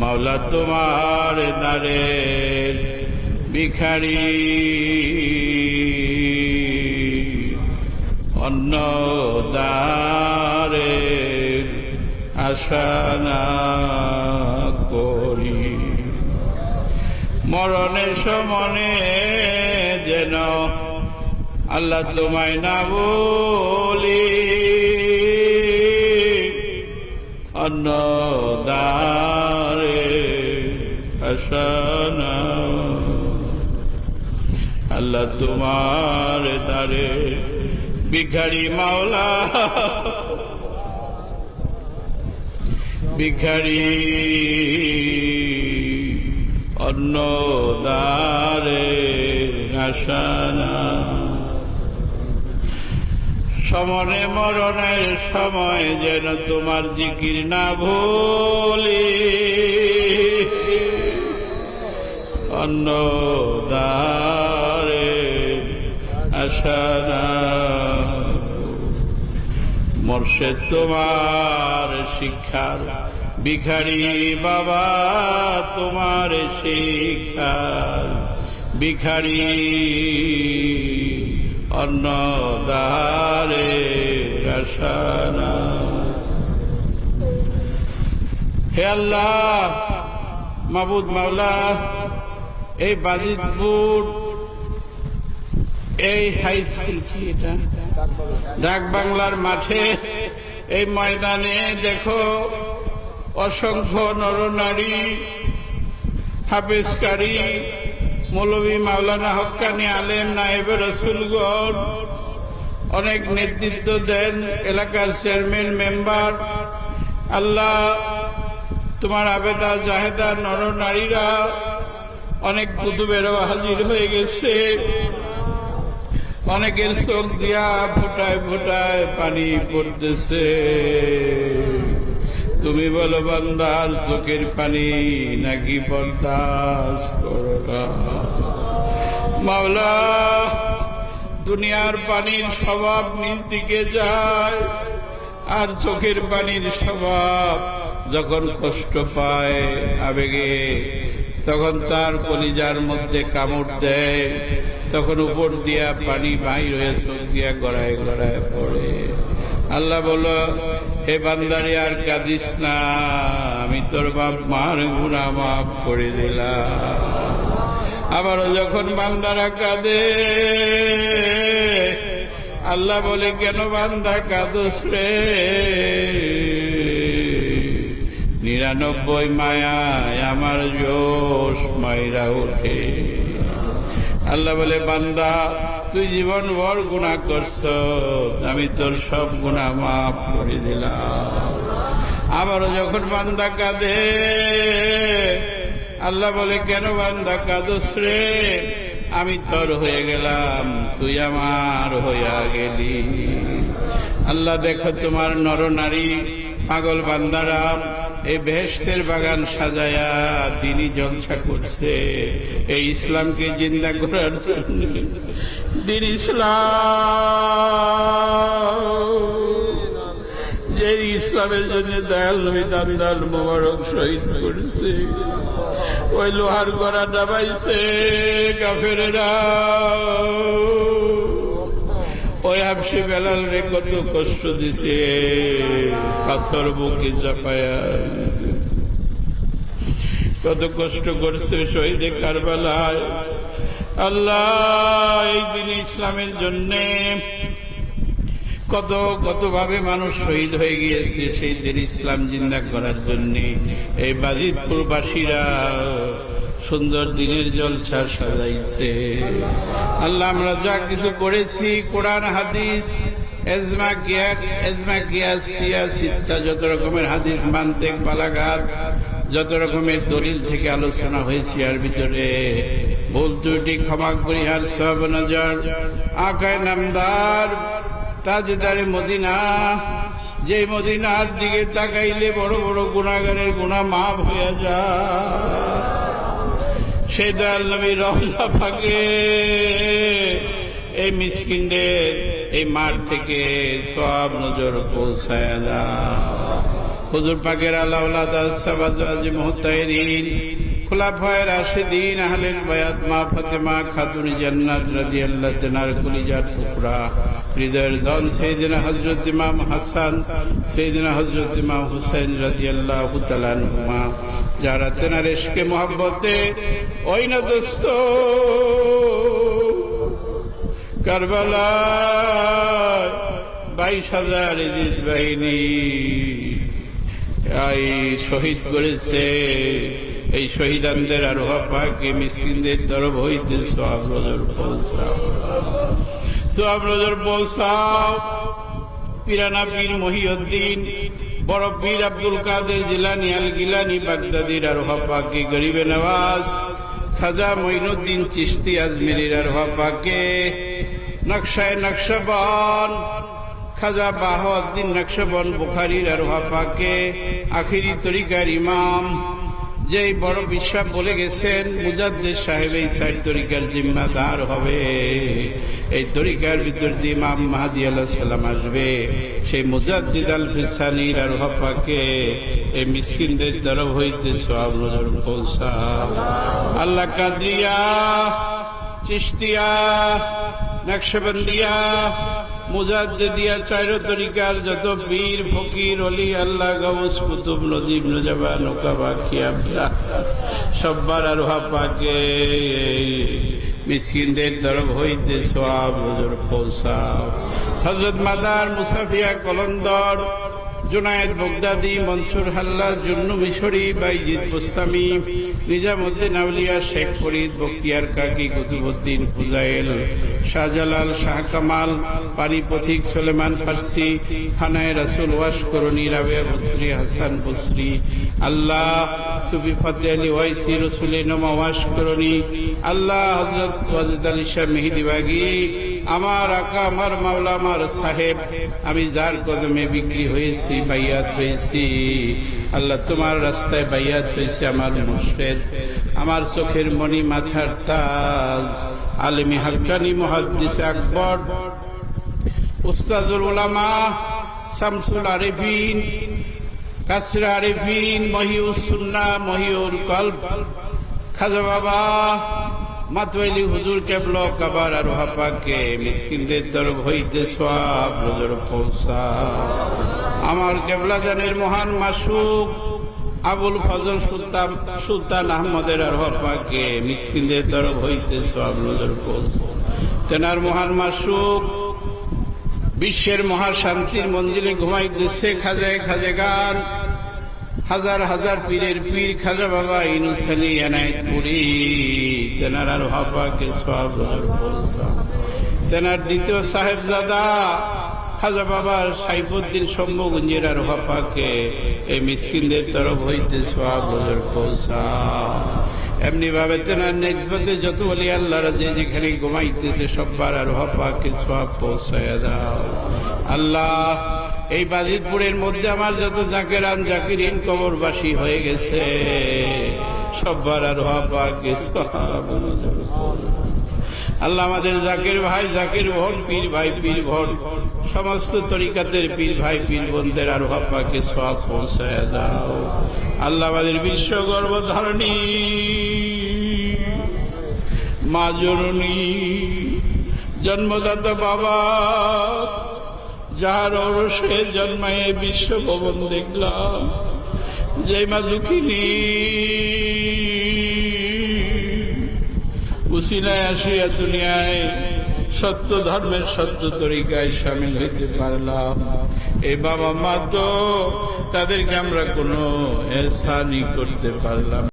মাওলা তোমার দারের ভিখারি। অন্য দারের আশা না করি। মরণের সমনে যেন আল্লাহ তোমায় না বলি। অন্য দারে আসানা আল্লাহ তোমার দারে ভিখারি মাওলা। ভিখারি অন্য দারে সমনে মরণের সময় যেন তোমার জিকির না ভুলি। অন্য দারে আসানা মর্ষে তোমার শিক্ষার ভিখারি বাবা, তোমার শিক্ষার ভিখারি। অন্য দারে রসানা। হে আল্লাহ, মাবুদ মাওলা, এই বাজিতপুর এই হাই স্কুল কি এটা? ডাক বাংলার মাঠে, এই ময়দানে দেখো অসংখ্য নরনারী হাফেজকারী মৌলভী মাওলানা হক্কানি আলেম নায়েব রসুলগণ অনেক নেতৃত্ব দেন এলাকার চেয়ারম্যান, মেম্বার। আল্লাহ তোমার আবেদা জাহেদা নর নারীরা অনেক কুতুবেরও হাজির হয়ে গেছে। অনেকের চোখ দিয়া ফোটায় ফোটায় পানি পড়তেছে। তুমি বলো বান্দার চোখের পানি নাকি বরদাস মাওলা, দুনিয়ার পানির স্বভাব নিজ দিকে যায়, আর চোখের পানির স্বভাব যখন কষ্ট পায় আবেগে, তখন তার কলিজার মধ্যে কামড় দেয়, তখন উপর দিয়া পানি বাহির হয়ে চোখ দিয়া গড়ায় গড়ায় পড়ে। আল্লাহ বলো হে বান্দারে, আর কাঁদিস না। আমি তোর বাপ মার গুণা মাফ করে দিলাম। আবারও যখন বান্দারা কাঁদে, আল্লাহ বলে, কেন বান্দা কাঁদস রে? নিরানব্বই মায়ায় আমার জোশ মাইরা ওঠে। আল্লাহ বলে, বান্দা তুই জীবন ভর গুণা করছ, আমি তোর সব গুণা মাফ করে দিলাম। আবারও যখন বান্দা কাঁদে, আল্লাহ বলে, কেন বান্দা কাঁদস রে? আমি তোর হয়ে গেলাম, তুই আমার হইয়া গেলি। আল্লাহ দেখো, তোমার নরনারী পাগল বান্দারা এই ভেস্তের বাগান সাজায়া দিনই জলসা করছে। এই ইসলামকে জিন্দা করার জন্য দিন ইসলাম যে ইসলামের জন্য দয়াল নবী দান্দাল মোবারক শহীদ করেছে। ওই লোহার গড়া ডাবাইছে কাফেরেরা। ওই হাফসি বেলাল রে কত কষ্ট দিছে। পাথর বুকে চাপায়া। কত কষ্ট করছে শহীদে কারবালায়। আল্লাহ, এই দিন ইসলামের জন্যে কত কত ভাবে মানুষ শহীদ হয়ে গিয়েছে সেই দিন ইসলাম জিন্দা করার জন্য। এই বাজিতপুরবাসীরা সুন্দর দিনের জলছা সাজাইছে। আল্লাহ আমরা যা কিছু করেছি, কোরআন, হাদিস, এজমা এজমা সিয়া যত রকমের হাদিস, মান্তেক বালাঘাট যত রকমের দলিল থেকে আলোচনা হয়েছে আর ভিতরে। ভুল ত্রুটি, ক্ষমা করি আর সব নজর, আকায় নামদার, তাজদারে মদিনা যে মদিনার দিকে তাকাইলে বড় বড় গুণাগারের গুণা মাফ হয়ে যায়। সেই দয়াল নবী রহলা ফাঁকে এই মিসকিনদের এই মাঠ থেকে সব নজর পৌঁছায় দাও হুজুর পাকের আল্লাহ সাবাজ মুহতাইরিন খুলাফায় রাশিদিন আহলেল বায়াত মা ফাতেমা খাতুন জান্নাত রাদিয়াল্লাহু তাআলার কলিজার টুকরা। হৃদয়ের ধন সেইদিনা হযরত ইমাম হাসান, সেইদিনা হযরত ইমাম হুসাইন রাদিয়াল্লাহু তাআলা আনহুমা, যারা তেনার ইশকে মোহাব্বতে, ওই না দোস্ত, কারবালায় বাইশ হাজার ইজিত বাহিনী শহীদ করেছে। এই শহীদানদের আর পাকে মিসকিনদের তরফ হইতে সব নজর সব নজর পৌঁছাও পিরানা পীর মহিউদ্দিন, বড় পীর আব্দুল কাদের জিলানি, আল গিলানি, বাগদাদির আর পাকে গরিবে নওয়াজ, খাজা মঈনুদ্দিন চিশতি আজমিরির আর পাকে নকশায় নকশাবন, খাজা বাহাউদ্দিন নকশবন বুখারির আর পাকে, আখিরি তরিকার ইমাম যে বড় বিশ্বাস বলে গেছেন মুজাদ্দের সাহেব, এই সাইড তরিকার জিম্মাদার হবে। এই তরিকার ভিতর দিয়ে ইমাম মাহাদি আল্লাহ সাল্লাম আসবে। সেই মুজাদ্দিদ আল ফিসানির আর হফাকে এই মিসকিনদের তরফ হইতে সব পৌঁছা। আল্লাহ কাদরিয়া চিস্তিয়া নকশবন্দিয়া যত অলি, আল্লাহ কুতুব মুসাফিয়া Qalandar, Junaid Baghdadi, Mansur Hallaj, Zunnun Misri, Bayezid Bustami, Nizamuddin আউলিয়া, শেখ ফরিদ বক্তিয়ার কাকি, কুতুবুদ্দিন, ফুজাইল শাহজালাল শাহ কামাল, পানি পথিক সোলেমান ফার্সি হানায় রাসুল ওয়াস করণী রাবেয়া বসরি, হাসান বসরি। আল্লাহ সুফি ফতে আলী ওয়াইসি রসুল নমা ওয়াস করণী আল্লাহ হজরত ওয়াজিদ আলী শাহ মেহিদিবাগি আমার আকা, আমার মাওলা, আমার সাহেব, আমি যার কদমে বিক্রি হয়েছি, বাইয়াত হয়েছি। আল্লাহ, তোমার রাস্তায় বাইয়াত হয়েছে আমার মুর্শেদ। আমার চোখের মণি মাথার তাজ। আলমী হাক্কানি মহাদ্দিস আকবর। উস্তাদুল উলামা শামসুল আরেফিন কাসরা আরেফিন মহিউস সুন্না, মহিউল কল্প খাজা বাবা মাতওয়ালি হুজুর কেবল কাবার আর হাপাকে মিসকিনদের তরফ হইতে সব নজর পৌঁছা আমার কেবলাজানের মহান মাসুক আবুল ফজল সুলতান সুলতান আহমদের আর হপাকে মিসকিনদের তরফ হইতে সব নজর তেনার মহান মাসুক বিশ্বের মহাশান্তির মন্দিরে ঘুমাইতেছে খাজায় খাজে গান। হাজার হাজার পীরের পীর খাজা বাবা ইনুসানি এনায়তপুরি, তেনার আর হাপাকে সব তেনার দ্বিতীয় সাহেবজাদা খাজা বাবার সাইফুদ্দিন শম্ভুগঞ্জের আর হাপাকে এই মিসকিনদের তরফ হইতে সব পৌঁছা এমনি ভাবে তেনার নেক্সবাদে যত বলি আল্লাহরা যে যেখানে ঘুমাইতেছে সব্বার আর হাপাকে সব পৌঁছায় দাও। আল্লাহ, এই বাজিতপুরের মধ্যে আমার যত জাকেরান জাকিরিন কবরবাসী হয়ে গেছে, সব্বার আর হাপাকে আল্লাহ আমাদের জাকির ভাই, জাকির ভোট পীর ভাই, পীর ভোট সমস্ত তরিকাতের পীর ভাই, পীর বোনদের আর হাপাকে সব পৌঁছায় দাও। আল্লাহ আমাদের বিশ্ব গর্ভধারণী মা জননী জন্মদাতা বাবা, যার অরসে জন্মায় বিশ্ব ভবন দেখলাম, যে মা দুঃখিনী। উসিলায় আসিয়া দুনিয়ায় সত্য ধর্মের সত্য তরিকায় সামিল হইতে পারলাম। এই বাবা মা তো তাদেরকে আমরা কোনো এসানি করতে পারলাম